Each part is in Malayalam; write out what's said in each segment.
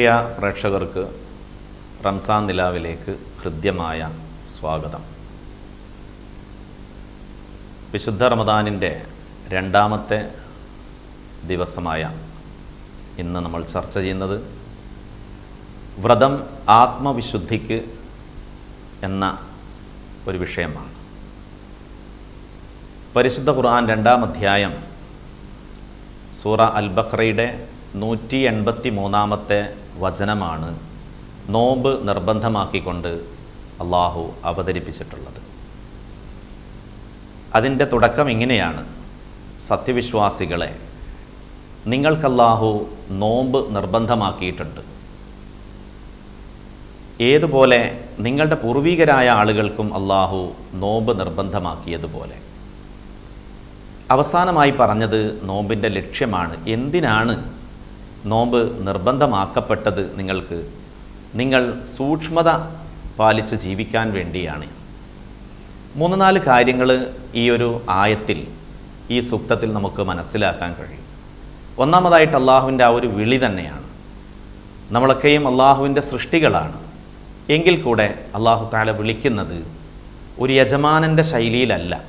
പ്രിയ പ്രേക്ഷകർക്ക് റംസാൻ നിലാവിലേക്ക് ഹൃദ്യമായ സ്വാഗതം. വിശുദ്ധ റമദാനിന്റെ രണ്ടാമത്തെ ദിവസമായ ഇന്ന് നമ്മൾ ചർച്ച ചെയ്യുന്നത് വ്രതം ആത്മവിശുദ്ധിക്ക് എന്ന ഒരു വിഷയമാണ്. പരിശുദ്ധ ഖുർആൻ രണ്ടാം അധ്യായം സൂറ അൽ ബക്രയുടെ നൂറ്റി എൺപത്തി മൂന്നാമത്തെ വചനമാണ് നോമ്പ് നിർബന്ധമാക്കിക്കൊണ്ട് അള്ളാഹു അവതരിപ്പിച്ചിട്ടുള്ളത്. അതിന്റെ തുടക്കം ഇങ്ങനെയാണ്. സത്യവിശ്വാസികളെ നിങ്ങൾക്കല്ലാഹു നോമ്പ് നിർബന്ധമാക്കിയിട്ടുണ്ട്. ഏതുപോലെ നിങ്ങളുടെ പൂർവീകരായ ആളുകൾക്കും അള്ളാഹു നോമ്പ് നിർബന്ധമാക്കിയതുപോലെ. അവസാനമായി പറഞ്ഞത് നോമ്പിന്റെ ലക്ഷ്യമാണ്. എന്തിനാണ് നോമ്പ് നിർബന്ധമാക്കപ്പെട്ടത് നിങ്ങൾക്ക് നിങ്ങൾ സൂക്ഷ്മത പാലിച്ച് ജീവിക്കാൻ വേണ്ടിയാണ്. മൂന്ന് നാല് കാര്യങ്ങൾ ഈ ഒരു ആയത്തിൽ ഈ സൂക്തത്തിൽ നമുക്ക് മനസ്സിലാക്കാൻ കഴിയും. ഒന്നാമതായിട്ട് അള്ളാഹുവിന്റെ ആ ഒരു വിളി തന്നെയാണ്. നമ്മളൊക്കെയും അള്ളാഹുവിന്റെ സൃഷ്ടികളാണ്. എങ്കിൽ കൂടെ അള്ളാഹു താല വിളിക്കുന്നത് ഒരു യജമാനന്റെ ശൈലിയിലല്ല.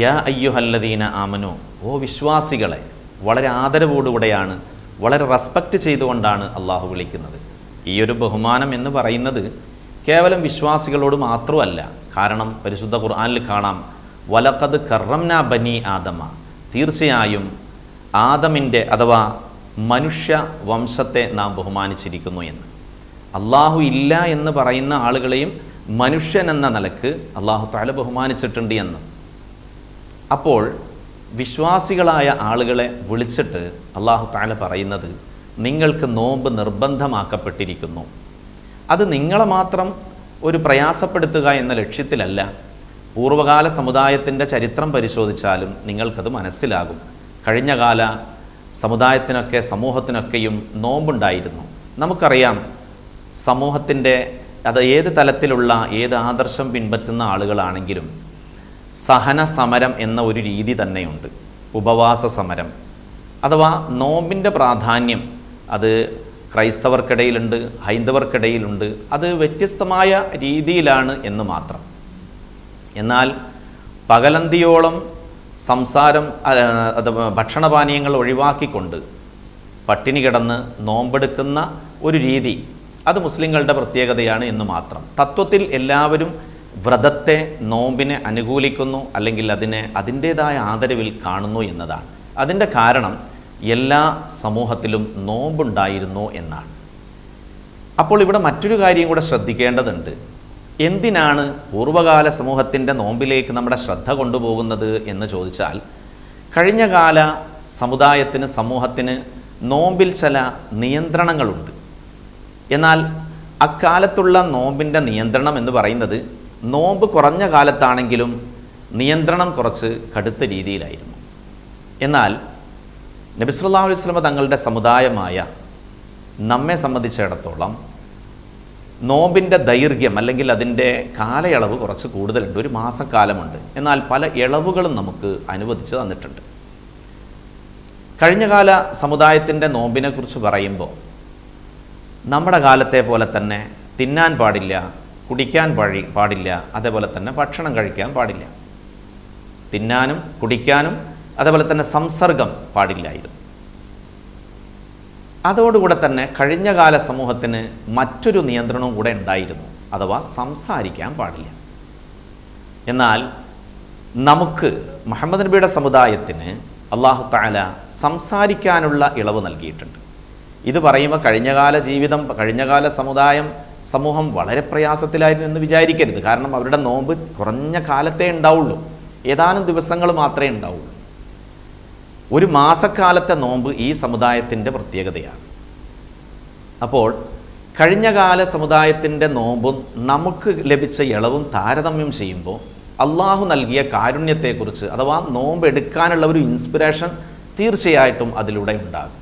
യ അയ്യുഹല്ലദീന ആമനോ ഓ വിശ്വാസികളെ വളരെ ആദരവോടുകൂടെയാണ് വളരെ റെസ്പെക്റ്റ് ചെയ്തുകൊണ്ടാണ് അള്ളാഹു വിളിക്കുന്നത്. ഈ ഒരു ബഹുമാനം എന്ന് പറയുന്നത് കേവലം വിശ്വാസികളോട് മാത്രമല്ല കാരണം പരിശുദ്ധ ഖുർആാനിൽ കാണാം വലക്കത് കറംന ബനി ആദമ. തീർച്ചയായും ആദമിന്റെ അഥവാ മനുഷ്യ വംശത്തെ നാം ബഹുമാനിച്ചിരിക്കുന്നു എന്ന്. അള്ളാഹു ഇല്ല എന്ന് പറയുന്ന ആളുകളെയും മനുഷ്യൻ എന്ന നിലയ്ക്ക് അള്ളാഹു താല ബഹുമാനിച്ചിട്ടുണ്ട് എന്ന്. അപ്പോൾ വിശ്വാസികളായ ആളുകളെ വിളിച്ചിട്ട് അള്ളാഹു താല പറയുന്നത് നിങ്ങൾക്ക് നോമ്പ് നിർബന്ധമാക്കപ്പെട്ടിരിക്കുന്നു. അത് നിങ്ങളെ മാത്രം ഒരു പ്രയാസപ്പെടുത്തുക എന്ന ലക്ഷ്യത്തിലല്ല. പൂർവകാല സമുദായത്തിന്റെ ചരിത്രം പരിശോധിച്ചാലും നിങ്ങൾക്കത് മനസ്സിലാകും. കഴിഞ്ഞകാല സമുദായത്തിനൊക്കെ സമൂഹത്തിനൊക്കെയും നോമ്പുണ്ടായിരുന്നു. നമുക്കറിയാം സമൂഹത്തിന്റെ അത് ഏത് തലത്തിലുള്ള ഏത് ആദർശം പിൻപറ്റുന്ന ആളുകളാണെങ്കിലും സഹന സമരം എന്ന ഒരു രീതി തന്നെയുണ്ട്. ഉപവാസ സമരം. അഥവാ നോമ്പിന്റെ പ്രാധാന്യം അത് ക്രൈസ്തവർക്കിടയിലുണ്ട് ഹൈന്ദവർക്കിടയിലുണ്ട് അത് വ്യത്യസ്തമായ രീതിയിലാണ് എന്ന് മാത്രം. എന്നാൽ പകലന്തിയോളം സംസാരം അത് ഭക്ഷണപാനീയങ്ങൾ ഒഴിവാക്കിക്കൊണ്ട് പട്ടിണി കിടന്ന് നോമ്പെടുക്കുന്ന ഒരു രീതി അത് മുസ്ലിങ്ങളുടെ പ്രത്യേകതയാണ് എന്ന് മാത്രം. തത്വത്തിൽ എല്ലാവരും വ്രതത്തെ നോമ്പിനെ അനുകൂലിക്കുന്നു അല്ലെങ്കിൽ അതിനെ അതിന്റേതായ ആദരവിൽ കാണുന്നു എന്നതാണ്. അതിന്റെ കാരണം എല്ലാ സമൂഹത്തിലും നോമ്പുണ്ടായിരുന്നു എന്നാണ്. അപ്പോൾ ഇവിടെ മറ്റൊരു കാര്യം കൂടെ ശ്രദ്ധിക്കേണ്ടതുണ്ട്. എന്തിനാണ് പൂർവകാല സമൂഹത്തിന്റെ നോമ്പിലേക്ക് നമ്മുടെ ശ്രദ്ധ കൊണ്ടുപോകുന്നത് എന്ന് ചോദിച്ചാൽ കഴിഞ്ഞകാല സമുദായത്തിന് സമൂഹത്തിന് നോമ്പിൽ ചില നിയന്ത്രണങ്ങളുണ്ട്. എന്നാൽ അക്കാലത്തുള്ള നോമ്പിന്റെ നിയന്ത്രണം എന്ന് പറയുന്നത് നോമ്പ് കുറഞ്ഞ കാലത്താണെങ്കിലും നിയന്ത്രണം കുറച്ച് കടുത്ത രീതിയിലായിരുന്നു. എന്നാൽ നബിസ്വല്ലാ അലൈഹി തങ്ങളുടെ സമുദായമായ നമ്മെ സംബന്ധിച്ചിടത്തോളം നോമ്പിന്റെ ദൈർഘ്യം അല്ലെങ്കിൽ അതിന്റെ കാലയളവ് കുറച്ച് കൂടുതലുണ്ട്. ഒരു മാസക്കാലമുണ്ട്. എന്നാൽ പല ഇളവുകളും നമുക്ക് അനുവദിച്ച് തന്നിട്ടുണ്ട്. കഴിഞ്ഞകാല സമുദായത്തിന്റെ നോമ്പിനെക്കുറിച്ച് പറയുമ്പോൾ നമ്മുടെ കാലത്തെ പോലെ തന്നെ തിന്നാൻ പാടില്ല കുടിക്കാൻ വഴി പാടില്ല. അതേപോലെ തന്നെ ഭക്ഷണം കഴിക്കാൻ പാടില്ല. തിന്നാനും കുടിക്കാനും അതേപോലെ തന്നെ സംസർഗം പാടില്ലായിരുന്നു. അതോടുകൂടെ തന്നെ കഴിഞ്ഞകാല സമൂഹത്തിന് മറ്റൊരു നിയന്ത്രണവും കൂടെ ഉണ്ടായിരുന്നു. അഥവാ സംസാരിക്കാൻ പാടില്ല. എന്നാൽ നമുക്ക് മുഹമ്മദ് നബിയുടെ സമുദായത്തിന് അള്ളാഹു താല സംസാരിക്കാനുള്ള ഇളവ് നൽകിയിട്ടുണ്ട്. ഇത് പറയുമ്പോൾ കഴിഞ്ഞകാല ജീവിതം കഴിഞ്ഞകാല സമുദായം സമൂഹം വളരെ പ്രയാസത്തിലായിരുന്നു എന്ന് വിചാരിക്കരുത്. കാരണം അവരുടെ നോമ്പ് കുറഞ്ഞ കാലത്തേ ഉണ്ടാവുള്ളൂ. ഏതാനും ദിവസങ്ങൾ മാത്രമേ ഉണ്ടാവുള്ളൂ. ഒരു മാസക്കാലത്തെ നോമ്പ് ഈ സമുദായത്തിന്റെ പ്രത്യേകതയാണ്. അപ്പോൾ കഴിഞ്ഞകാല സമുദായത്തിന്റെ നോമ്പും നമുക്ക് ലഭിച്ച ഇളവും താരതമ്യം ചെയ്യുമ്പോൾ അള്ളാഹു നൽകിയ കാരുണ്യത്തെക്കുറിച്ച് അഥവാ നോമ്പ് എടുക്കാനുള്ള ഒരു ഇൻസ്പിറേഷൻ തീർച്ചയായിട്ടും അതിലൂടെ ഉണ്ടാകും.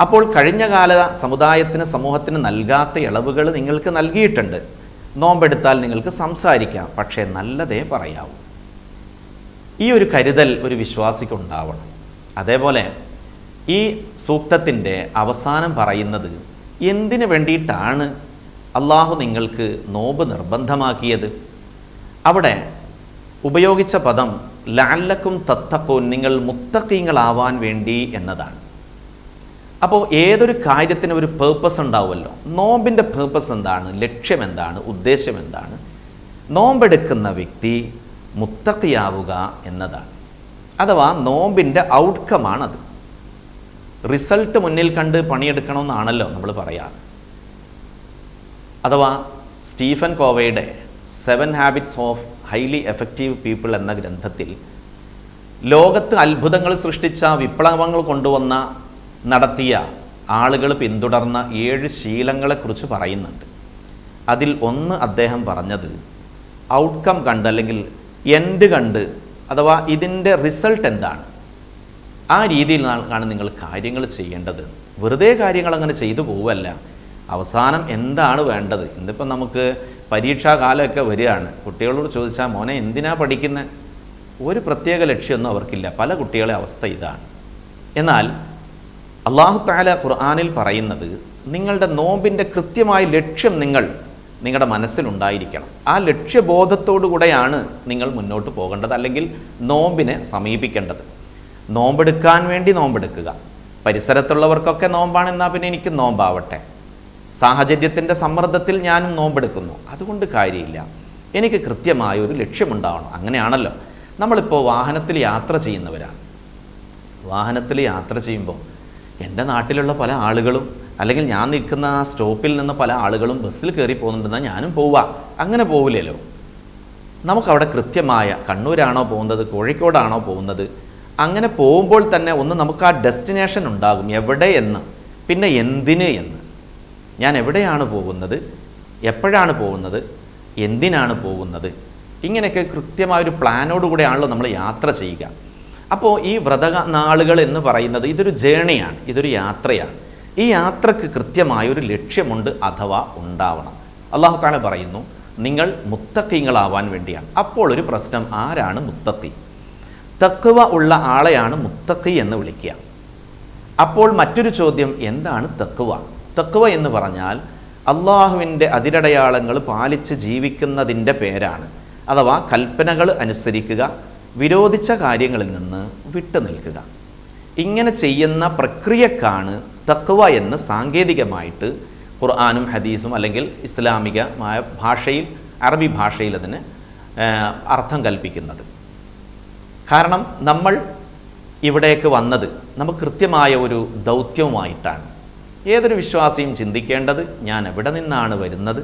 അപ്പോൾ കഴിഞ്ഞകാല സമുദായത്തിന് സമൂഹത്തിന് നൽകാത്ത ഇളവുകൾ നിങ്ങൾക്ക് നൽകിയിട്ടുണ്ട്. നോമ്പെടുത്താൽ നിങ്ങൾക്ക് സംസാരിക്കാം പക്ഷേ നല്ലതേ പറയാവൂ. ഈ ഒരു കരുതൽ ഒരു വിശ്വാസിക്ക് ഉണ്ടാവണം. അതേപോലെ ഈ സൂക്തത്തിന്റെ അവസാനം പറയുന്നത് എന്തിനു വേണ്ടിയിട്ടാണ് അള്ളാഹു നിങ്ങൾക്ക് നോമ്പ് നിർബന്ധമാക്കിയത്? അവിടെ ഉപയോഗിച്ച പദം ലാലക്കും തത്തക്കോൻ നിങ്ങൾ മുത്തക്കീങ്ങളാവാൻ വേണ്ടി എന്നതാണ്. അപ്പോൾ ഏതൊരു കാര്യത്തിന് ഒരു പേർപ്പസ് ഉണ്ടാവുമല്ലോ? നോമ്പിന്റെ പേർപ്പസ് എന്താണ്? ലക്ഷ്യം എന്താണ്? ഉദ്ദേശം എന്താണ്? നോമ്പെടുക്കുന്ന വ്യക്തി മുത്തക്കിയാവുക എന്നതാണ്. അഥവാ നോമ്പിന്റെ ഔട്ട്കമാണത് റിസൾട്ട് മുന്നിൽ കണ്ട് പണിയെടുക്കണമെന്നാണല്ലോ നമ്മൾ പറയാറ്. അഥവാ Stephen കോവയുടെ seven habits of highly effective people എന്ന ഗ്രന്ഥത്തിൽ ലോകത്ത് അത്ഭുതങ്ങൾ സൃഷ്ടിച്ച വിപ്ലവങ്ങൾ കൊണ്ടുവന്ന നടത്തിയ ആളുകൾ പിന്തുടർന്ന ഏഴ് ശീലങ്ങളെക്കുറിച്ച് പറയുന്നുണ്ട്. അതിൽ ഒന്ന് അദ്ദേഹം പറഞ്ഞത് ഔട്ട്കം കണ്ട് അല്ലെങ്കിൽ എൻഡ് കണ്ട് അഥവാ ഇതിന്റെ റിസൾട്ട് എന്താണ്? ആ രീതിയിൽ ആണ് നിങ്ങൾ കാര്യങ്ങൾ ചെയ്യേണ്ടത്. വെറുതെ കാര്യങ്ങൾ അങ്ങനെ ചെയ്തു പോവല്ല അവസാനം എന്താണ് വേണ്ടത്? ഇന്നിപ്പം നമുക്ക് പരീക്ഷാകാലമൊക്കെ വരികയാണ്. കുട്ടികളോട് ചോദിച്ചാൽ മോനെ എന്തിനാ പഠിക്കുന്നത് ഒരു പ്രത്യേക ലക്ഷ്യമൊന്നും അവർക്കില്ല. പല കുട്ടികളെ അവസ്ഥ ഇതാണ്. എന്നാൽ അള്ളാഹു താല ഖുർആാനിൽ പറയുന്നത് നിങ്ങളുടെ നോമ്പിന്റെ കൃത്യമായ ലക്ഷ്യം നിങ്ങൾ നിങ്ങളുടെ മനസ്സിലുണ്ടായിരിക്കണം. ആ ലക്ഷ്യബോധത്തോടുകൂടെയാണ് നിങ്ങൾ മുന്നോട്ട് പോകേണ്ടത് അല്ലെങ്കിൽ നോമ്പിനെ സമീപിക്കേണ്ടത്. നോമ്പെടുക്കാൻ വേണ്ടി നോമ്പെടുക്കുക. പരിസരത്തുള്ളവർക്കൊക്കെ നോമ്പാണ് എന്നാൽ പിന്നെ എനിക്ക് നോമ്പാവട്ടെ. സാഹചര്യത്തിന്റെ സമ്മർദ്ദത്തിൽ ഞാനും നോമ്പെടുക്കുന്നു. അതുകൊണ്ട് കാര്യമില്ല. എനിക്ക് കൃത്യമായ ഒരു ലക്ഷ്യമുണ്ടാവണം. അങ്ങനെയാണല്ലോ. നമ്മളിപ്പോൾ വാഹനത്തിൽ യാത്ര ചെയ്യുന്നവരാണ്. വാഹനത്തിൽ യാത്ര ചെയ്യുമ്പോൾ എന്റെ നാട്ടിലുള്ള പല ആളുകളും അല്ലെങ്കിൽ ഞാൻ നിൽക്കുന്ന ആ സ്റ്റോപ്പിൽ നിന്ന് പല ആളുകളും ബസ്സിൽ കയറി പോകുന്നുണ്ടെന്നാൽ ഞാനും പോവുക. അങ്ങനെ പോവില്ലല്ലോ. നമുക്കവിടെ കൃത്യമായ കണ്ണൂരാണോ പോകുന്നത് കോഴിക്കോടാണോ പോകുന്നത് അങ്ങനെ പോകുമ്പോൾ തന്നെ ഒന്ന് നമുക്ക് ആ ഡെസ്റ്റിനേഷൻ ഉണ്ടാകും എവിടെ എന്ന് പിന്നെ എന്തിന് എന്ന്. ഞാൻ എവിടെയാണ് പോകുന്നത് എപ്പോഴാണ് പോകുന്നത് എന്തിനാണ് പോകുന്നത് ഇങ്ങനെയൊക്കെ കൃത്യമായൊരു പ്ലാനോടുകൂടെയാണല്ലോ നമ്മൾ യാത്ര ചെയ്യുക. അപ്പോൾ ഈ വ്രത നാളുകൾ എന്ന് പറയുന്നത് ഇതൊരു ജേണിയാണ് ഇതൊരു യാത്രയാണ്. ഈ യാത്രയ്ക്ക് കൃത്യമായ ഒരു ലക്ഷ്യമുണ്ട് അഥവാ ഉണ്ടാവണം. അള്ളാഹു താല പറയുന്നു നിങ്ങൾ മുത്തക്കിങ്ങളാവാൻ വേണ്ടിയാണ്. അപ്പോൾ ഒരു പ്രശ്നം ആരാണ് മുത്തക്കി തക്കുവ ഉള്ള ആളെയാണ് മുത്തക്കി എന്ന് വിളിക്കുക. അപ്പോൾ മറ്റൊരു ചോദ്യം എന്താണ് തക്കുവ തക്കുവ എന്ന് പറഞ്ഞാൽ അള്ളാഹുവിന്റെ അതിരടയാളങ്ങൾ പാലിച്ച് ജീവിക്കുന്നതിന്റെ പേരാണ്. അഥവാ കൽപ്പനകൾ അനുസരിക്കുക വിരോധിച്ച കാര്യങ്ങളിൽ നിന്ന് വിട്ടു നിൽക്കുക. ഇങ്ങനെ ചെയ്യുന്ന പ്രക്രിയക്കാണ് തക്വ എന്ന് സാങ്കേതികമായിട്ട് ഖുർആാനും ഹദീസും അല്ലെങ്കിൽ ഇസ്ലാമികമായ ഭാഷയിൽ അറബി ഭാഷയിൽ അതിന് അർത്ഥം കൽപ്പിക്കുന്നത്. കാരണം നമ്മൾ ഇവിടേക്ക് വന്നത് നമുക്ക് കൃത്യമായ ഒരു ദൗത്യവുമായിട്ടാണ്. ഏതൊരു വിശ്വാസിയും ചിന്തിക്കേണ്ടത് ഞാൻ എവിടെ നിന്നാണ് വരുന്നത്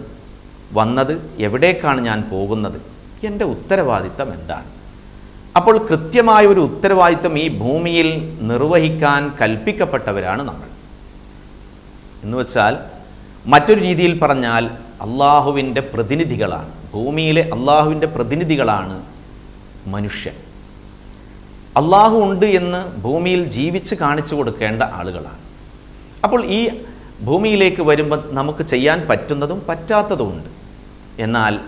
വന്നത് എവിടേക്കാണ് ഞാൻ പോകുന്നത് എന്റെ ഉത്തരവാദിത്തം എന്താണ്? അപ്പോൾ കൃത്യമായ ഒരു ഉത്തരവാദിത്തം ഈ ഭൂമിയിൽ നിർവഹിക്കാൻ കൽപ്പിക്കപ്പെട്ടവരാണ് നമ്മൾ. എന്ന് വെച്ചാൽ മറ്റൊരു രീതിയിൽ പറഞ്ഞാൽ അള്ളാഹുവിന്റെ പ്രതിനിധികളാണ്. ഭൂമിയിലെ അള്ളാഹുവിന്റെ പ്രതിനിധികളാണ് മനുഷ്യൻ. അള്ളാഹു ഉണ്ട് എന്ന് ഭൂമിയിൽ ജീവിച്ച് കാണിച്ചു കൊടുക്കേണ്ട ആളുകളാണ്. അപ്പോൾ ഈ ഭൂമിയിലേക്ക് വരുമ്പോൾ നമുക്ക് ചെയ്യാൻ പറ്റുന്നതും പറ്റാത്തതും ഉണ്ട്. എന്നാൽ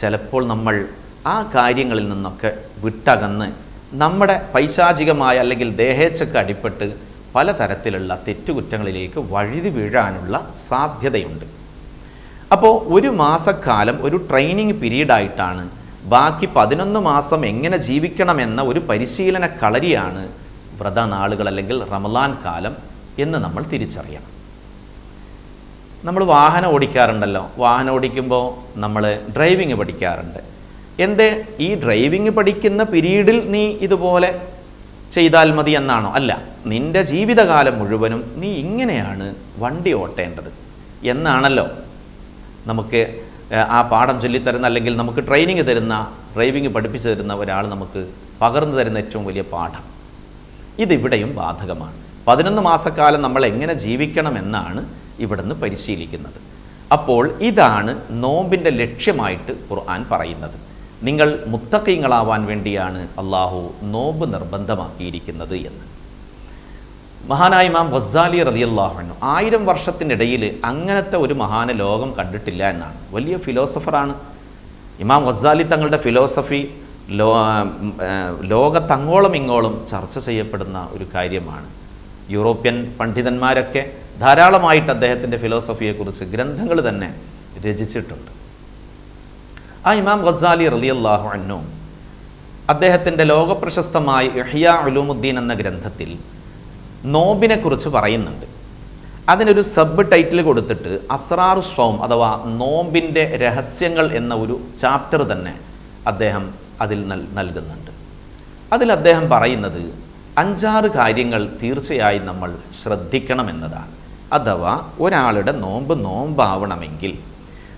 ചിലപ്പോൾ നമ്മൾ ആ കാര്യങ്ങളിൽ നിന്നൊക്കെ വിട്ടകന്ന് നമ്മുടെ പൈശാചികമായ അല്ലെങ്കിൽ ദേഹേച്ഛക്ക് അടിപ്പെട്ട് പലതരത്തിലുള്ള തെറ്റുകുറ്റങ്ങളിലേക്ക് വഴുതി വീഴാനുള്ള സാധ്യതയുണ്ട്. അപ്പോൾ ഒരു മാസക്കാലം ഒരു ട്രെയിനിങ് പീരീഡായിട്ടാണ് ബാക്കി പതിനൊന്ന് മാസം എങ്ങനെ ജീവിക്കണമെന്ന ഒരു പരിശീലന കളരിയാണ് വ്രതനാളുകൾ അല്ലെങ്കിൽ റമലാൻ കാലം എന്ന് നമ്മൾ തിരിച്ചറിയണം. നമ്മൾ വാഹനം ഓടിക്കാറുണ്ടല്ലോ. വാഹനം ഓടിക്കുമ്പോൾ നമ്മൾ ഡ്രൈവിംഗ് പഠിക്കാറുണ്ട്. എന്തേ? ഈ ഡ്രൈവിംഗ് പഠിക്കുന്ന പീരീഡിൽ നീ ഇതുപോലെ ചെയ്താൽ മതി എന്നാണോ? അല്ല നിന്റെ ജീവിതകാലം മുഴുവനും നീ ഇങ്ങനെയാണ് വണ്ടി ഓട്ടേണ്ടത് എന്നാണല്ലോ നമുക്ക് ആ പാഠം ചൊല്ലിത്തരുന്ന അല്ലെങ്കിൽ നമുക്ക് ട്രെയിനിങ് തരുന്ന ഡ്രൈവിംഗ് പഠിപ്പിച്ചു തരുന്ന ഒരാൾ നമുക്ക് പകർന്നു തരുന്ന ഏറ്റവും വലിയ പാഠം. ഇതിവിടെയും ബാധകമാണ്. പതിനൊന്ന് മാസക്കാലം നമ്മൾ എങ്ങനെ ജീവിക്കണമെന്നാണ് ഇവിടുന്ന് പരിശീലിക്കുന്നത്. അപ്പോൾ ഇതാണ് നോമ്പിന്റെ ലക്ഷ്യമായിട്ട് ഖുർആൻ പറയുന്നത്. നിങ്ങൾ മുത്തക്കീങ്ങളാവാൻ വേണ്ടിയാണ് അള്ളാഹു നോമ്പ് നിർബന്ധമാക്കിയിരിക്കുന്നത് എന്ന്. മഹാനായ ഇമാം ഗസാലി റതിയല്ലാഹു ആയിരം വർഷത്തിനിടയിൽ അങ്ങനത്തെ ഒരു മഹാന ലോകം കണ്ടിട്ടില്ല എന്നാണ്. വലിയ ഫിലോസഫറാണ്. ഇമാം ഗസാലി തങ്ങളുടെ ഫിലോസഫി ലോ ലോകത്തങ്ങോളം ഇങ്ങോളം ചർച്ച ചെയ്യപ്പെടുന്ന ഒരു കാര്യമാണ്. യൂറോപ്യൻ പണ്ഡിതന്മാരൊക്കെ ധാരാളമായിട്ട് അദ്ദേഹത്തിന്റെ ഫിലോസഫിയെക്കുറിച്ച് ഗ്രന്ഥങ്ങൾ തന്നെ രചിച്ചിട്ടുണ്ട്. ആ ഇമാം ഗസാലി റലിയല്ലാഹു അന്നു അദ്ദേഹത്തിന്റെ ലോകപ്രശസ്തമായ ഇഹിയ ഉലൂമുദ്ദീൻ എന്ന ഗ്രന്ഥത്തിൽ നോമ്പിനെക്കുറിച്ച് പറയുന്നുണ്ട്. അതിനൊരു സബ് ടൈറ്റിൽ കൊടുത്തിട്ട് അസ്രാറു സോം അഥവാ നോമ്പിന്റെ രഹസ്യങ്ങൾ എന്ന ഒരു ചാപ്റ്റർ തന്നെ അദ്ദേഹം അതിൽ നൽ- നൽകുന്നുണ്ട്. അതിൽ അദ്ദേഹം പറയുന്നത് അഞ്ചാറ് കാര്യങ്ങൾ തീർച്ചയായും നമ്മൾ ശ്രദ്ധിക്കണം ശ്രദ്ധിക്കണമെന്നതാണ്. അഥവാ ഒരാളുടെ നോമ്പ് നോമ്പാവണമെങ്കിൽ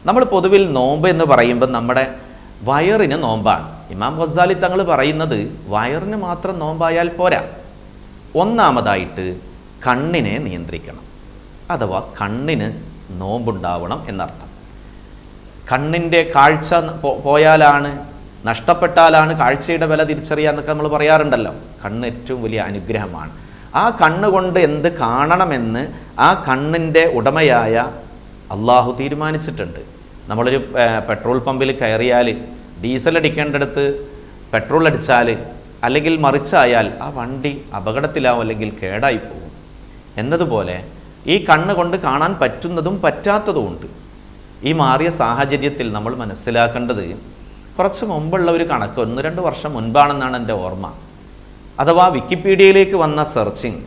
നമ്മൾ പൊതുവിൽ നോമ്പ് എന്ന് പറയുമ്പോൾ നമ്മുടെ വയറിന് നോമ്പാണ്. ഇമാം ഗസാലി തങ്ങൾ പറയുന്നത് വയറിന് മാത്രം നോമ്പായാൽ പോരാ. ഒന്നാമതായിട്ട് കണ്ണിനെ നിയന്ത്രിക്കണം. അഥവാ കണ്ണിന് നോമ്പുണ്ടാവണം എന്നർത്ഥം. കണ്ണിന്റെ കാഴ്ച പോയാലാണ് നഷ്ടപ്പെട്ടാലാണ് കാഴ്ചയുടെ വില തിരിച്ചറിയുക എന്നൊക്കെ നമ്മൾ പറയാറുണ്ടല്ലോ. കണ്ണ് ഏറ്റവും വലിയ അനുഗ്രഹമാണ്. ആ കണ്ണുകൊണ്ട് എന്ത് കാണണമെന്ന് ആ കണ്ണിന്റെ ഉടമയായ അള്ളാഹു തീരുമാനിച്ചിട്ടുണ്ട്. നമ്മളൊരു പെട്രോൾ പമ്പിൽ കയറിയാൽ ഡീസൽ അടിക്കേണ്ടടുത്ത് പെട്രോൾ അടിച്ചാൽ അല്ലെങ്കിൽ മറിച്ചായാൽ ആ വണ്ടി അപകടത്തിലാവും അല്ലെങ്കിൽ കേടായി പോകും. എന്നതുപോലെ ഈ കണ്ണ് കൊണ്ട് കാണാൻ പറ്റുന്നതും പറ്റാത്തതുമുണ്ട്. ഈ മാറിയ സാഹചര്യത്തിൽ നമ്മൾ മനസ്സിലാക്കേണ്ടത് കുറച്ച് മുമ്പുള്ള ഒരു കണക്ക് ഒന്ന് രണ്ട് വർഷം മുൻപാണെന്നാണ് എന്റെ ഓർമ്മ. അഥവാ വിക്കിപീഡിയയിലേക്ക് വന്ന സെർച്ചിങ്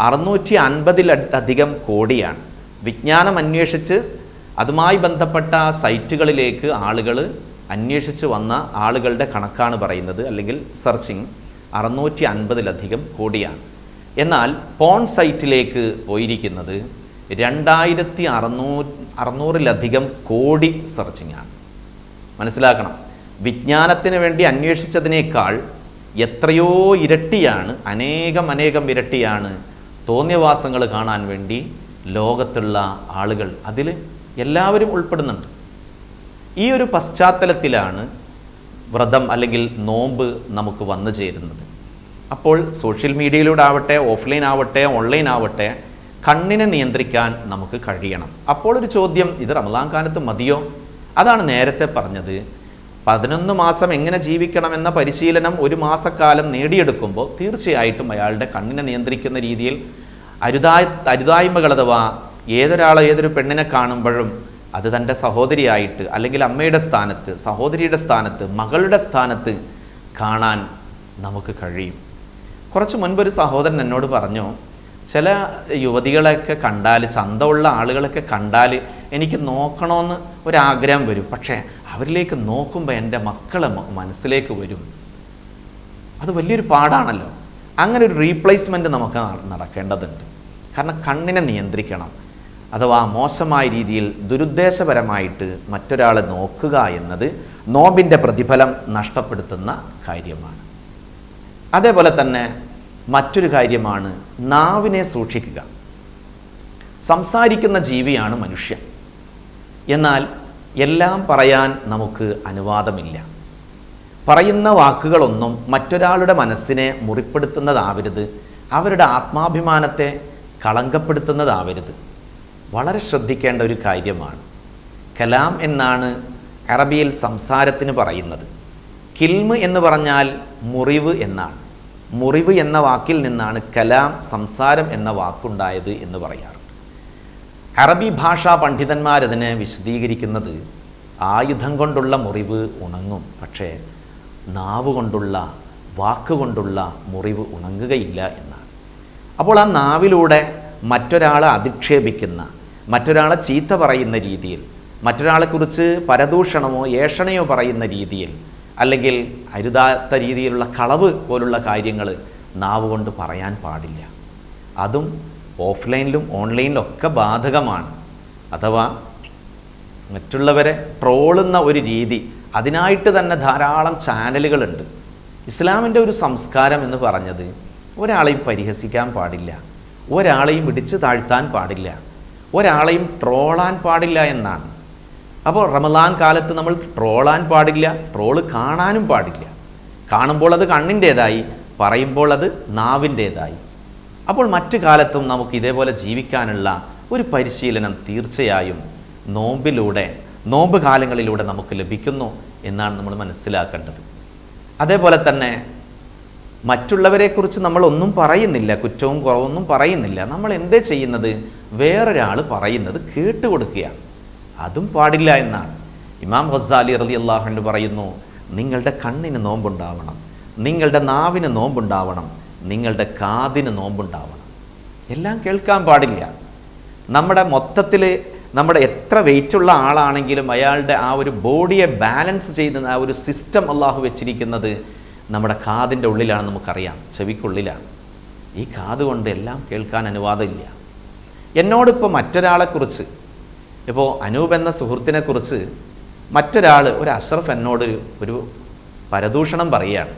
അറുന്നൂറ്റി അൻപതിലധികം കോടിയാണ്. വിജ്ഞാനം അന്വേഷിച്ച് അതുമായി ബന്ധപ്പെട്ട സൈറ്റുകളിലേക്ക് ആളുകൾ അന്വേഷിച്ച് വന്ന ആളുകളുടെ കണക്കാണ് പറയുന്നത് അല്ലെങ്കിൽ സെർച്ചിങ് അറുന്നൂറ്റി അൻപതിലധികം കോടിയാണ്. എന്നാൽ പോൺ സൈറ്റിലേക്ക് പോയിരിക്കുന്നത് രണ്ടായിരത്തി അറുന്നൂ അറുന്നൂറിലധികം കോടി സെർച്ചിങ് ആണ്. മനസ്സിലാക്കണം. വിജ്ഞാനത്തിന് വേണ്ടി അന്വേഷിച്ചതിനേക്കാൾ എത്രയോ ഇരട്ടിയാണ് അനേകം അനേകം ഇരട്ടിയാണ് തോന്നിയവാസങ്ങൾ കാണാൻ വേണ്ടി ലോകത്തുള്ള ആളുകൾ അതിൽ എല്ലാവരും ഉൾപ്പെടുന്നുണ്ട്. ഈ ഒരു പശ്ചാത്തലത്തിലാണ് വ്രതം അല്ലെങ്കിൽ നോമ്പ് നമുക്ക് വന്നു ചേരുന്നത്. അപ്പോൾ സോഷ്യൽ മീഡിയയിലൂടെ ആവട്ടെ ഓഫ്ലൈൻ ആവട്ടെ ഓൺലൈൻ ആവട്ടെ കണ്ണിനെ നിയന്ത്രിക്കാൻ നമുക്ക് കഴിയണം. അപ്പോൾ ഒരു ചോദ്യം ഇത് റമദാൻ കാലത്ത് മതിയോ? അതാണ് നേരത്തെ പറഞ്ഞത്. പതിനൊന്ന് മാസം എങ്ങനെ ജീവിക്കണമെന്ന പരിശീലനം ഒരു മാസക്കാലം നേടിയെടുക്കുമ്പോൾ തീർച്ചയായിട്ടും അയാളുടെ കണ്ണിനെ നിയന്ത്രിക്കുന്ന രീതിയിൽ അരുതായ അരുതായ്മകൾ അഥവാ ഏതൊരാളെ ഏതൊരു പെണ്ണിനെ കാണുമ്പോഴും അത് തന്റെ സഹോദരിയായിട്ട് അല്ലെങ്കിൽ അമ്മയുടെ സ്ഥാനത്ത് സഹോദരിയുടെ സ്ഥാനത്ത് മകളുടെ സ്ഥാനത്ത് കാണാൻ നമുക്ക് കഴിയും. കുറച്ച് മുൻപ് ഒരു സഹോദരൻ എന്നോട് പറഞ്ഞു ചില യുവതികളെയൊക്കെ കണ്ടാൽ ചന്തമുള്ള ആളുകളൊക്കെ കണ്ടാൽ എനിക്ക് നോക്കണമെന്ന് ഒരാഗ്രഹം വരും. പക്ഷേ അവരിലേക്ക് നോക്കുമ്പോൾ എന്റെ മക്കളെ മനസ്സിലേക്ക് വരും. അത് വലിയൊരു പാടാണല്ലോ. അങ്ങനെ ഒരു റീപ്ലേസ്മെന്റ് നമുക്ക് നടക്കേണ്ടതുണ്ട്. കാരണം കണ്ണിനെ നിയന്ത്രിക്കണം. അഥവാ മോശമായ രീതിയിൽ ദുരുദ്ദേശപരമായിട്ട് മറ്റൊരാളെ നോക്കുക എന്നത് നോമ്പിന്റെ പ്രതിഫലം നഷ്ടപ്പെടുത്തുന്ന കാര്യമാണ്. അതേപോലെ തന്നെ മറ്റൊരു കാര്യമാണ് നാവിനെ സൂക്ഷിക്കുക. സംസാരിക്കുന്ന ജീവിയാണ് മനുഷ്യൻ. എന്നാൽ എല്ലാം പറയാൻ നമുക്ക് അനുവാദമില്ല. പറയുന്ന വാക്കുകളൊന്നും മറ്റൊരാളുടെ മനസ്സിനെ മുറിപ്പെടുത്തുന്നതാവരുത്. അവരുടെ ആത്മാഭിമാനത്തെ കളങ്കപ്പെടുത്തുന്നതാവരുത്. വളരെ ശ്രദ്ധിക്കേണ്ട ഒരു കാര്യമാണ്. കലാം എന്നാണ് അറബിയിൽ സംസാരത്തിന് പറയുന്നത്. കിൽമ് എന്ന് പറഞ്ഞാൽ മുറിവ് എന്നാണ്. മുറിവ് എന്ന വാക്കിൽ നിന്നാണ് കലാം സംസാരം എന്ന വാക്കുണ്ടായത് എന്ന് പറയാറുണ്ട്. അറബി ഭാഷാ പണ്ഡിതന്മാരതിനെ വിശദീകരിക്കുന്നത് ആയുധം കൊണ്ടുള്ള മുറിവ് ഉണങ്ങും പക്ഷേ നാവ് കൊണ്ടുള്ള വാക്കുകൊണ്ടുള്ള മുറിവ് ഉണങ്ങുകയില്ല എന്നാണ്. അപ്പോൾ ആ നാവിലൂടെ മറ്റൊരാളെ അധിക്ഷേപിക്കുന്ന മറ്റൊരാളെ ചീത്ത പറയുന്ന രീതിയിൽ മറ്റൊരാളെക്കുറിച്ച് പരദൂഷണമോ ഏഷണയോ പറയുന്ന രീതിയിൽ അല്ലെങ്കിൽ അരുതാത്ത രീതിയിലുള്ള കളവ് പോലുള്ള കാര്യങ്ങൾ നാവ് കൊണ്ട് പറയാൻ പാടില്ല. അതും ഓഫ്ലൈനിലും ഓൺലൈനിലും ഒക്കെ ബാധകമാണ്. അഥവാ മറ്റുള്ളവരെ ട്രോളുന്ന ഒരു രീതി അതിനായിട്ട് തന്നെ ധാരാളം ചാനലുകളുണ്ട്. ഇസ്ലാമിന്റെ ഒരു സംസ്കാരം എന്ന് പറഞ്ഞത് ഒരാളെയും പരിഹസിക്കാൻ പാടില്ല. ഒരാളെയും ഇടിച്ച് താഴ്ത്താൻ പാടില്ല. ഒരാളെയും ട്രോളാൻ പാടില്ല എന്നാണ്. അപ്പോൾ റമദാൻ കാലത്ത് നമ്മൾ ട്രോളാൻ പാടില്ല ട്രോൾ കാണാനും പാടില്ല. കാണുമ്പോൾ അത് കണ്ണിന്റേതായി പറയുമ്പോൾ അത് നാവിന്റേതായി. അപ്പോൾ മറ്റു കാലത്തും നമുക്ക് ഇതേപോലെ ജീവിക്കാനുള്ള ഒരു പരിശീലനം തീർച്ചയായും നോമ്പിലൂടെ നോമ്പ് കാലങ്ങളിലൂടെ നമുക്ക് ലഭിക്കുന്നു എന്നാണ് നമ്മൾ മനസ്സിലാക്കേണ്ടത്. അതേപോലെ തന്നെ മറ്റുള്ളവരെക്കുറിച്ച് നമ്മൾ ഒന്നും പറയുന്നില്ല കുറ്റവും കുറവൊന്നും പറയുന്നില്ല. നമ്മൾ എന്തേ ചെയ്യുന്നത്? വേറൊരാൾ പറയുന്നത് കേട്ടുകൊടുക്കുകയാണ്. അതും പാടില്ല എന്നാണ്. ഇമാം ഗസാലി റലി അള്ളാഹുണ്ട് പറയുന്നു നിങ്ങളുടെ കണ്ണിന് നോമ്പുണ്ടാവണം നിങ്ങളുടെ നാവിന് നോമ്പുണ്ടാവണം നിങ്ങളുടെ കാതിന് നോമ്പുണ്ടാവണം. എല്ലാം കേൾക്കാൻ പാടില്ല. നമ്മുടെ മൊത്തത്തിൽ നമ്മുടെ എത്ര വെയിറ്റുള്ള ആളാണെങ്കിലും അയാളുടെ ആ ഒരു ബോഡിയെ ബാലൻസ് ചെയ്യുന്ന ആ ഒരു സിസ്റ്റം അള്ളാഹു വെച്ചിരിക്കുന്നത് നമ്മുടെ കാതിന്റെ ഉള്ളിലാണ് നമുക്കറിയാം ചെവിക്കുള്ളിലാണ്. ഈ കാത് കൊണ്ട് എല്ലാം കേൾക്കാൻ അനുവാദമില്ല. എന്നോടിപ്പോൾ മറ്റൊരാളെക്കുറിച്ച് ഇപ്പോൾ അനൂപ് എന്ന സുഹൃത്തിനെക്കുറിച്ച് മറ്റൊരാൾ ഒരു അഷ്റഫ് എന്നോട് ഒരു പരദൂഷണം പറയുകയാണ്.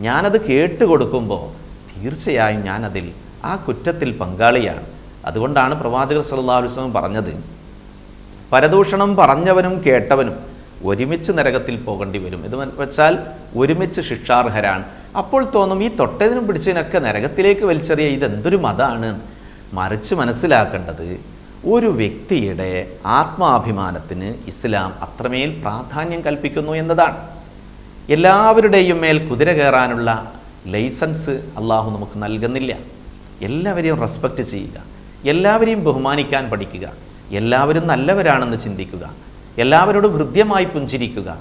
ഞാനത് കേട്ട് കൊടുക്കുമ്പോൾ തീർച്ചയായും ഞാനതിൽ ആ കുറ്റത്തിൽ പങ്കാളിയാണ്. അതുകൊണ്ടാണ് പ്രവാചകർ വസല്ലം പറഞ്ഞത്. പരദൂഷണം പറഞ്ഞവനും കേട്ടവനും ഒരുമിച്ച് നരകത്തിൽ പോകേണ്ടി വരും. ഇത് വെച്ചാൽ ഒരുമിച്ച് ശിക്ഷാർഹരാണ്. അപ്പോൾ തോന്നും ഈ തൊട്ടതിനും പിടിച്ചതിനൊക്കെ നരകത്തിലേക്ക് വലിച്ചെറിയ ഇതെന്തൊരു മതമാണ് മറിച്ച് മനസ്സിലാക്കേണ്ടത് ഒരു വ്യക്തിയുടെ ആത്മാഭിമാനത്തിന് ഇസ്ലാം അത്രമേൽ പ്രാധാന്യം കൽപ്പിക്കുന്നു എന്നതാണ്. എല്ലാവരുടെയും മേൽ കുതിര കയറാനുള്ള ലൈസൻസ് അള്ളാഹു നമുക്ക് നൽകുന്നില്ല. എല്ലാവരെയും റെസ്പെക്റ്റ് ചെയ്യുക. എല്ലാവരെയും ബഹുമാനിക്കാൻ പഠിക്കുക. എല്ലാവരും നല്ലവരാണെന്ന് ചിന്തിക്കുക. എല്ലാവരോടും ഹൃദ്യമായി പുഞ്ചിരിക്കുക.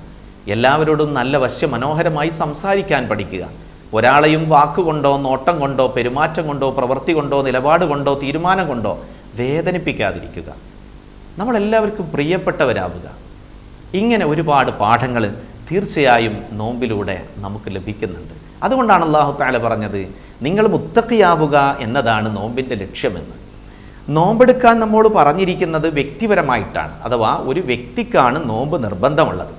എല്ലാവരോടും നല്ല വശ്യ മനോഹരമായി സംസാരിക്കാൻ പഠിക്കുക. ഒരാളെയും വാക്കുകൊണ്ടോ നോട്ടം കൊണ്ടോ പെരുമാറ്റം കൊണ്ടോ പ്രവൃത്തി കൊണ്ടോ നിലപാട് കൊണ്ടോ തീരുമാനം കൊണ്ടോ വേദനിപ്പിക്കാതിരിക്കുക. നമ്മളെല്ലാവർക്കും പ്രിയപ്പെട്ടവരാവുക. ഇങ്ങനെ ഒരുപാട് പാഠങ്ങൾ തീർച്ചയായും നോമ്പിലൂടെ നമുക്ക് ലഭിക്കുന്നുണ്ട്. അതുകൊണ്ടാണ് അള്ളാഹു താല പറഞ്ഞത് നിങ്ങൾ മുത്തക്കിയാവുക എന്നതാണ് നോമ്പിന്റെ ലക്ഷ്യമെന്ന്. നോമ്പെടുക്കാൻ നമ്മോട് പറഞ്ഞിരിക്കുന്നത് വ്യക്തിപരമായിട്ടാണ്. അഥവാ ഒരു വ്യക്തിക്കാണ് നോമ്പ് നിർബന്ധമുള്ളത്.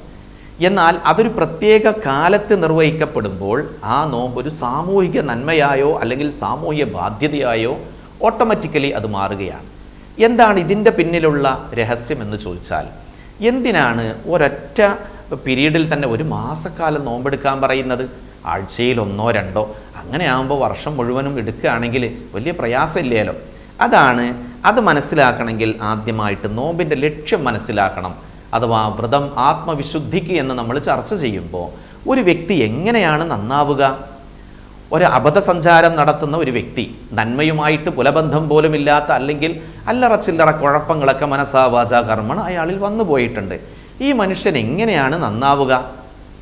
എന്നാൽ അതൊരു പ്രത്യേക കാലത്ത് നിർവഹിക്കപ്പെടുമ്പോൾ ആ നോമ്പ് ഒരു സാമൂഹിക നന്മയായോ അല്ലെങ്കിൽ സാമൂഹിക ബാധ്യതയായോ ഓട്ടോമാറ്റിക്കലി അത് മാറുകയാണ്. എന്താണ് ഇതിന്റെ പിന്നിലുള്ള രഹസ്യം എന്ന് ചോദിച്ചാൽ എന്തിനാണ് ഒരൊറ്റ പീരീഡിൽ തന്നെ ഒരു മാസക്കാലം നോമ്പെടുക്കാൻ പറയുന്നത്? ആഴ്ചയിൽ ഒന്നോ രണ്ടോ? അങ്ങനെ ആകുമ്പോൾ വർഷം മുഴുവനും എടുക്കുകയാണെങ്കിൽ വലിയ പ്രയാസമില്ലല്ലോ അതാണ് അത് മനസ്സിലാക്കണമെങ്കിൽ ആദ്യമായിട്ട് നോമ്പിന്റെ ലക്ഷ്യം മനസ്സിലാക്കണം. അഥവാ വ്രതം ആത്മവിശുദ്ധിക്ക് എന്ന് നമ്മൾ ചർച്ച ചെയ്യുമ്പോൾ ഒരു വ്യക്തി എങ്ങനെയാണ് നന്നാവുക? ഒരു അബദ്ധസഞ്ചാരം നടത്തുന്ന ഒരു വ്യക്തി നന്മയുമായിട്ട് പുലബന്ധം പോലും ഇല്ലാത്ത അല്ലെങ്കിൽ അല്ലറ ചില്ലറ കുഴപ്പങ്ങളൊക്കെ മനസ്സാവാച കർമ്മണ അയാളിൽ വന്നു പോയിട്ടുണ്ട്. ഈ മനുഷ്യൻ എങ്ങനെയാണ് നന്നാവുക?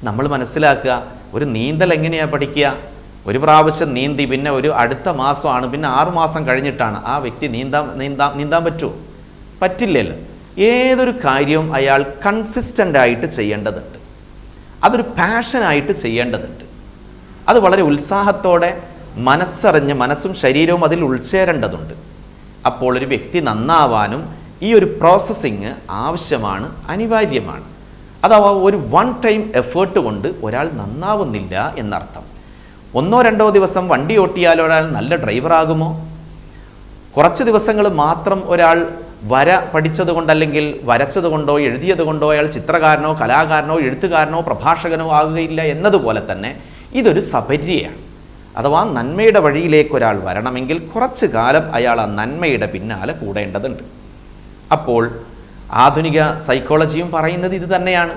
നമ്മൾ മനസ്സിലാക്കുക ഒരു നീന്തൽ എങ്ങനെയാണ് പഠിക്കുക? ഒരു പ്രാവശ്യം നീന്തി പിന്നെ ഒരു അടുത്ത മാസമാണ് പിന്നെ ആറു മാസം കഴിഞ്ഞിട്ടാണ് ആ വ്യക്തി നീന്താൻ നീന്താൻ നീന്താൻ പറ്റുമോ പറ്റില്ലല്ലോ. ഏതൊരു കാര്യവും അയാൾ കൺസിസ്റ്റന്റ് ആയിട്ട് ചെയ്യേണ്ടതുണ്ട്. അതൊരു പാഷനായിട്ട് ചെയ്യേണ്ടതുണ്ട്. അത് വളരെ ഉത്സാഹത്തോടെ മനസ്സറിഞ്ഞ് മനസ്സും ശരീരവും അതിൽ ഉൾച്ചേരേണ്ടതുണ്ട്. അപ്പോൾ ഒരു വ്യക്തി നന്നാവാനും ഈ ഒരു പ്രോസസ്സിങ് ആവശ്യമാണ് അനിവാര്യമാണ്. അഥവാ ഒരു വൺ ടൈം എഫേർട്ട് കൊണ്ട് ഒരാൾ നന്നാവുന്നില്ല എന്നർത്ഥം. ഒന്നോ രണ്ടോ ദിവസം വണ്ടി ഓട്ടിയാൽ ഒരാൾ നല്ല ഡ്രൈവറാകുമോ? കുറച്ച് ദിവസങ്ങൾ മാത്രം ഒരാൾ വര പഠിച്ചത് കൊണ്ടല്ലെങ്കിൽ വരച്ചത് കൊണ്ടോ എഴുതിയത് കൊണ്ടോ അയാൾ ചിത്രകാരനോ കലാകാരനോ എഴുത്തുകാരനോ പ്രഭാഷകനോ ആകുകയില്ല എന്നതുപോലെ തന്നെ ഇതൊരു സപര്യയാണ് അഥവാ നന്മയുടെ വഴിയിലേക്ക് ഒരാൾ വരണമെങ്കിൽ കുറച്ച് കാലം അയാൾ ആ നന്മയുടെ പിന്നാലെ കൂടേണ്ടതുണ്ട്. അപ്പോൾ ആധുനിക സൈക്കോളജിയും പറയുന്നത് ഇത് തന്നെയാണ്.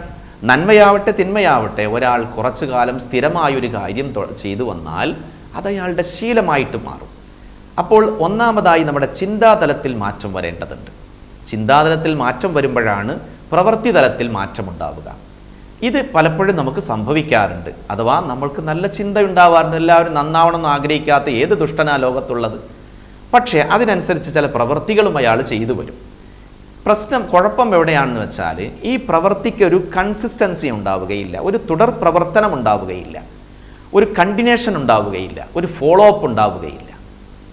നന്മയാവട്ടെ തിന്മയാവട്ടെ ഒരാൾ കുറച്ചു കാലം സ്ഥിരമായൊരു കാര്യം ചെയ്തു വന്നാൽ അത് അയാളുടെ ശീലമായിട്ട് മാറും. അപ്പോൾ ഒന്നാമതായി നമ്മുടെ ചിന്താതലത്തിൽ മാറ്റം വരേണ്ടതുണ്ട്. ചിന്താതലത്തിൽ മാറ്റം വരുമ്പോഴാണ് പ്രവൃത്തി തലത്തിൽ മാറ്റമുണ്ടാവുക. ഇത് പലപ്പോഴും നമുക്ക് സംഭവിക്കാറുണ്ട്. അഥവാ നമ്മൾക്ക് നല്ല ചിന്തയുണ്ടാവാറുണ്ട് എല്ലാവരും നന്നാവണമെന്ന് ആഗ്രഹിക്കാത്ത ഏത് ദുഷ്ടനാ ലോകത്തുള്ളത്? പക്ഷേ അതിനനുസരിച്ച് ചില പ്രവൃത്തികളും അയാൾ ചെയ്തു വരും. പ്രശ്നം കുഴപ്പം എവിടെയാണെന്ന് വെച്ചാൽ ഈ പ്രവൃത്തിക്ക് ഒരു കൺസിസ്റ്റൻസി ഉണ്ടാവുകയില്ല. ഒരു തുടർ പ്രവർത്തനം ഉണ്ടാവുകയില്ല. ഒരു കണ്ടിന്യൂഷൻ ഉണ്ടാവുകയില്ല. ഒരു ഫോളോ അപ്പ് ഉണ്ടാവുകയില്ല.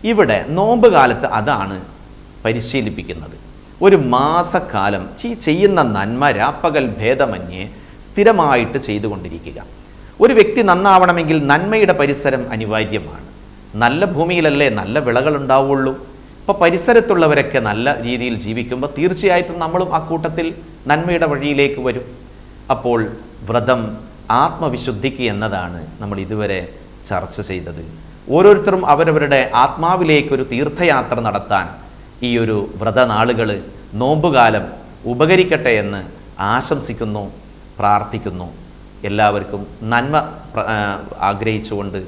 ഇവിടെ നോമ്പ് കാലത്ത് അതാണ് പരിശീലിപ്പിക്കുന്നത്. ഒരു മാസക്കാലം ഈ ചെയ്യുന്ന നന്മ രാപ്പകൽ ഭേദമന്യേ സ്ഥിരമായിട്ട് ചെയ്തുകൊണ്ടിരിക്കുക. ഒരു വ്യക്തി നന്നാവണമെങ്കിൽ നന്മയുടെ പരിസരം അനിവാര്യമാണ്. നല്ല ഭൂമിയിലല്ലേ നല്ല വിളകൾ ഉണ്ടാവുള്ളൂ ഇപ്പോൾ പരിസരത്തുള്ളവരൊക്കെ നല്ല രീതിയിൽ ജീവിക്കുമ്പോൾ തീർച്ചയായിട്ടും നമ്മളും ആ കൂട്ടത്തിൽ നന്മയുടെ വഴിയിലേക്ക് വരും. അപ്പോൾ വ്രതം ആത്മവിശുദ്ധിക്ക് എന്നതാണ് നമ്മൾ ഇതുവരെ ചർച്ച ചെയ്തത്. ഓരോരുത്തരും അവരവരുടെ ആത്മാവിലേക്കൊരു തീർത്ഥയാത്ര നടത്താൻ ഈ ഒരു വ്രതനാളുകൾ നോമ്പുകാലം ഉപകരിക്കട്ടെ എന്ന് ആശംസിക്കുന്നു പ്രാർത്ഥിക്കുന്നു. എല്ലാവർക്കും നന്മ ആഗ്രഹിച്ചുകൊണ്ട്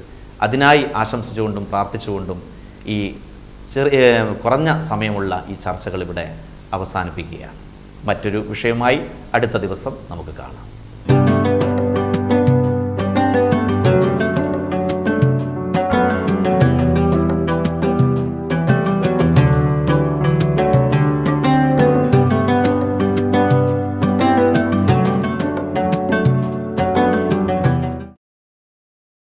അതിനായി ആശംസിച്ചുകൊണ്ടും പ്രാർത്ഥിച്ചുകൊണ്ടും ഈ ചെറിയ കുറഞ്ഞ സമയമുള്ള ഈ ചർച്ചകൾ ഇവിടെ അവസാനിപ്പിക്കുകയാണ്. മറ്റൊരു വിഷയമായി അടുത്ത ദിവസം നമുക്ക് കാണാം.